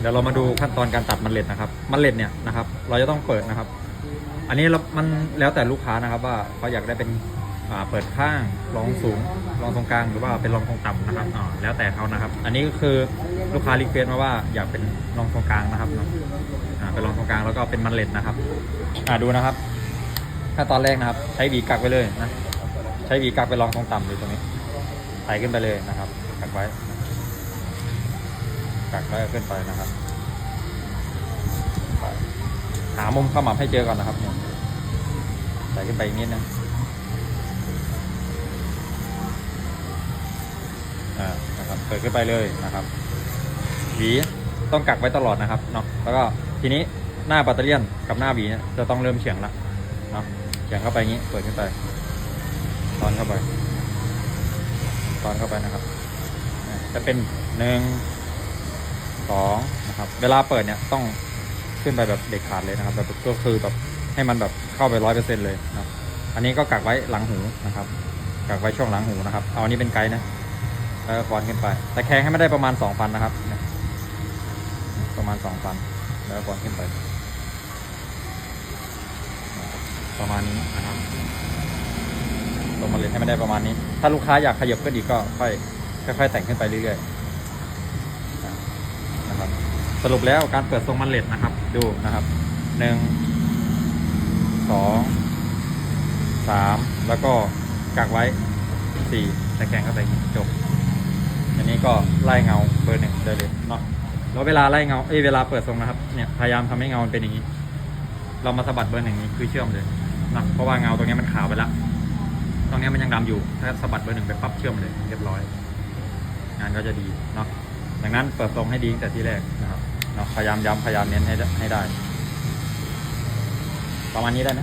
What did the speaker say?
เดี๋ยวเรามาดูขั้นตอนการตัดมันเล็ดนะครับ มันเล็ดเนี่ยนะครับ เราจะต้องเปิดนะครับ อันนี้เรามันแล้วแต่ลูกค้านะครับว่าเขาอยากได้เป็นเปิดข้างรองสูงรองตรงกลางหรือว่าเป็นรองตรงต่ำนะครับอ่าแล้วแต่เขานะครับ อันนี้ก็คือลูกค้ารีเควสต์มาว่าอยากเป็นรองตรงกลางนะครับเป็นรองตรงกลางแล้วก็เป็นมันเล็ดนะครับอ่าดูนะครับขั้นตอนแรกนะครับ ใช้หวีกักไปเลยนะใช้หวีกักไปรองตรงต่ำอยู่ตรงนี้ไต่ขึ้นไปเลยนะครับกักไว้ กักไว้ขึ้นไปนะครับไปหามุมเข้ามาให้เจอก่อนนะครับเนี่ยใส่ขึ้นไปอีกนิดนึงอ่านะครับเปิดขึ้นไปเลยนะครับหวีต้องกักไว้ตลอดนะครับเนาะแล้วก็ทีนี้หน้าแบตเตอรี่ยนกับหน้าหวีเนี่ยจะต้องเริ่มเฉียงละเนาะเฉียงเข้าไปอย่างนี้เปิดขึ้นไปตอนเข้าไปตอนเข้าไปนะครับ จะเป็นหนึ่ง สองนะครับเวลาเปิดเนี่ยต้องขึ้นไปแบบเด็ดขาดเลยนะครับแบบก็คือแบบให้มันแบบเข้าไปร้อยเปอร์เซ็นเลยนะอันนี้ก็กักไว้หลังหูนะครับกักไว้ช่วงหลังหูนะครับ เอาอันนี้เป็นไกด์นะแล้วก็คอนขึ้นไปแต่แคงให้ไม่ได้ประมาณสองพันนะครับประมาณสองพันแล้วก็คอนขึ้นไป ประมาณนี้นะครับลงมาเลยให้ไม่ได้ประมาณนี้ ถ้าลูกค้าอยากขยับก็ดีก็ค่อยค่อยๆแต่งขึ้นไปเรื่อยๆ สรุปแล้วการเปิดทรงมันเล็ดนะครับ ดูนะครับหนึ่งสองสามแล้วก็กักไว้สี่ตะแกงเข้าไปจบ อันนี้ก็ไล่เงาเบอร์หนึ่งได้เลยเนาะแล้วเวลาไล่เงาเอ้ยเวลาเปิดทรงนะครับเนี่ยพยายามทำให้เงามันเป็นอย่างนี้ เรามาสะบัดเบอร์หนึ่งนี้คือเชื่อมเลยนะเพราะว่าเงาตรงนี้มันขาวไปแล้วตรงนี้มันยังดำอยู่ถ้าสะบัดเบอร์หนึ่งไปปั๊บเชื่อมเลยเรียบร้อย งานก็จะดีเนาะดังนั้นเปิดทรงให้ดีตั้งแต่ที่แรกนะครับ เนาะพยายามย้ำพยายามเน้นให้ได้ให้ได้ ประมาณนี้ได้ไหม